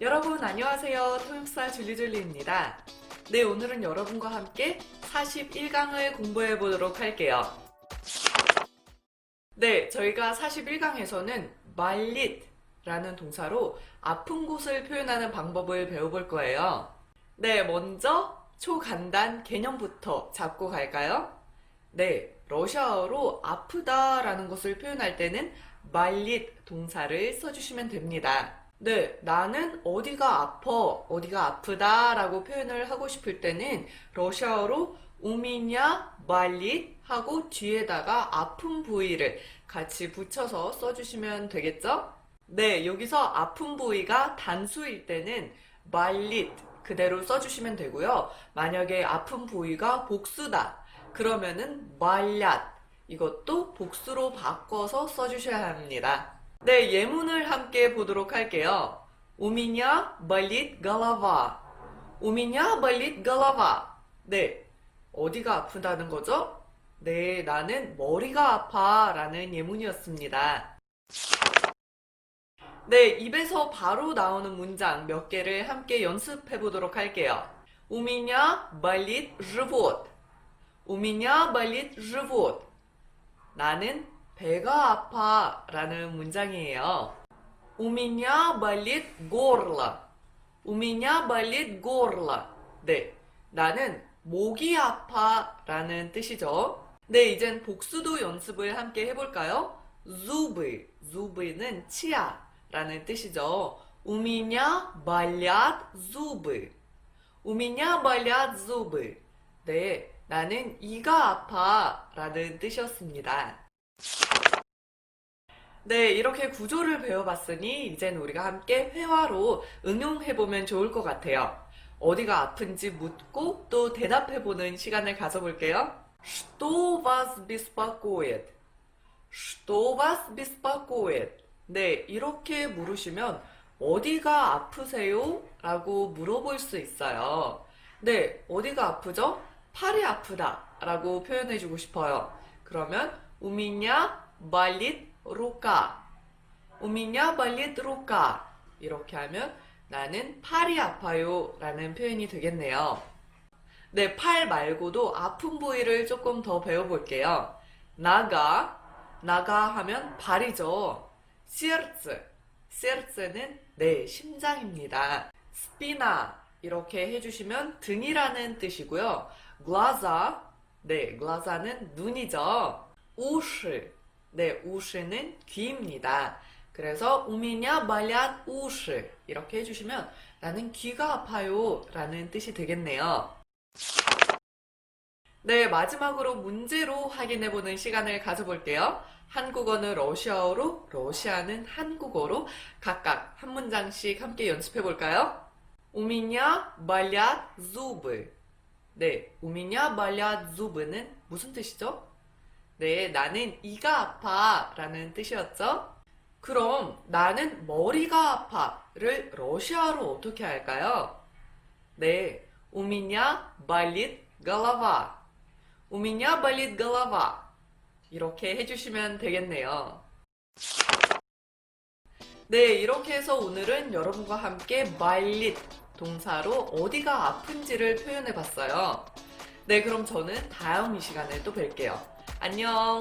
여러분 안녕하세요. 통역사 줄리줄리입니다. 네, 오늘은 여러분과 함께 41강을 공부해 보도록 할게요. 네, 저희가 41강에서는 말릿라는 동사로 아픈 곳을 표현하는 방법을 배워볼 거예요. 네, 먼저 초간단 개념부터 잡고 갈까요? 네, 러시아어로 아프다라는 것을 표현할 때는 말릿 동사를 써주시면 됩니다. 네, 나는 어디가 아파, 어디가 아프다라고 표현을 하고 싶을 때는 러시아어로 우미냐 말릿 하고 뒤에다가 아픈 부위를 같이 붙여서 써주시면 되겠죠? 네, 여기서 아픈 부위가 단수일 때는 말릿 그대로 써주시면 되고요. 만약에 아픈 부위가 복수다. 그러면은 말얏 이것도 복수로 바꿔서 써주셔야 합니다. 네, 예문을 함께 보도록 할게요. У меня болит голова. У меня болит голова. 네, 어디가 아프다는 거죠? 네, 나는 머리가 아파 라는 예문이었습니다. 네, 입에서 바로 나오는 문장 몇 개를 함께 연습해 보도록 할게요. У меня болит живот. У меня болит живот. 나는 배가 아파 라는 문장이에요. У меня болит горло. У меня болит горло. 네. 나는 목이 아파 라는 뜻이죠. 네, 이젠 복수도 연습을 함께 해볼까요? зубы. зуб는 치아 라는 뜻이죠. У меня болят зубы. У меня болят зубы. 네, 나는 이가 아파 라는 뜻이었습니다. 네, 이렇게 구조를 배워봤으니 이제는 우리가 함께 회화로 응용해보면 좋을 것 같아요. 어디가 아픈지 묻고 또 대답해보는 시간을 가져볼게요. Что вас беспокоит? Что вас беспокоит? 네, 이렇게 물으시면 어디가 아프세요? 라고 물어볼 수 있어요. 네, 어디가 아프죠? 팔이 아프다 라고 표현해주고 싶어요. 그러면 У меня болит рука. У меня болит рука. 이렇게 하면 나는 팔이 아파요 라는 표현이 되겠네요. 네, 팔 말고도 아픈 부위를 조금 더 배워볼게요. 나가, 나가 하면 발이죠. 시르츠, 시르츠는 네, 심장입니다. 스피나, 이렇게 해주시면 등이라는 뜻이고요. 글라자, 네, 글라자는 눈이죠. 우시. 네, 우시는 귀입니다. 그래서 우미냐 말야 우시 이렇게 해주시면 나는 귀가 아파요 라는 뜻이 되겠네요. 네, 마지막으로 문제로 확인해보는 시간을 가져볼게요. 한국어는 러시아어로, 러시아는 한국어로 각각 한 문장씩 함께 연습해볼까요? 우미냐 말야 zuby. 네, 우미냐 말야 zuby는 무슨 뜻이죠? 네, 나는 이가 아파 라는 뜻이었죠? 그럼 나는 머리가 아파를 러시아로 어떻게 할까요? 네, у меня болит голова. У меня болит голова. 이렇게 해주시면 되겠네요. 네, 이렇게 해서 오늘은 여러분과 함께 말릿 동사로 어디가 아픈지를 표현해 봤어요. 네, 그럼 저는 다음 이 시간에 또 뵐게요. 안녕!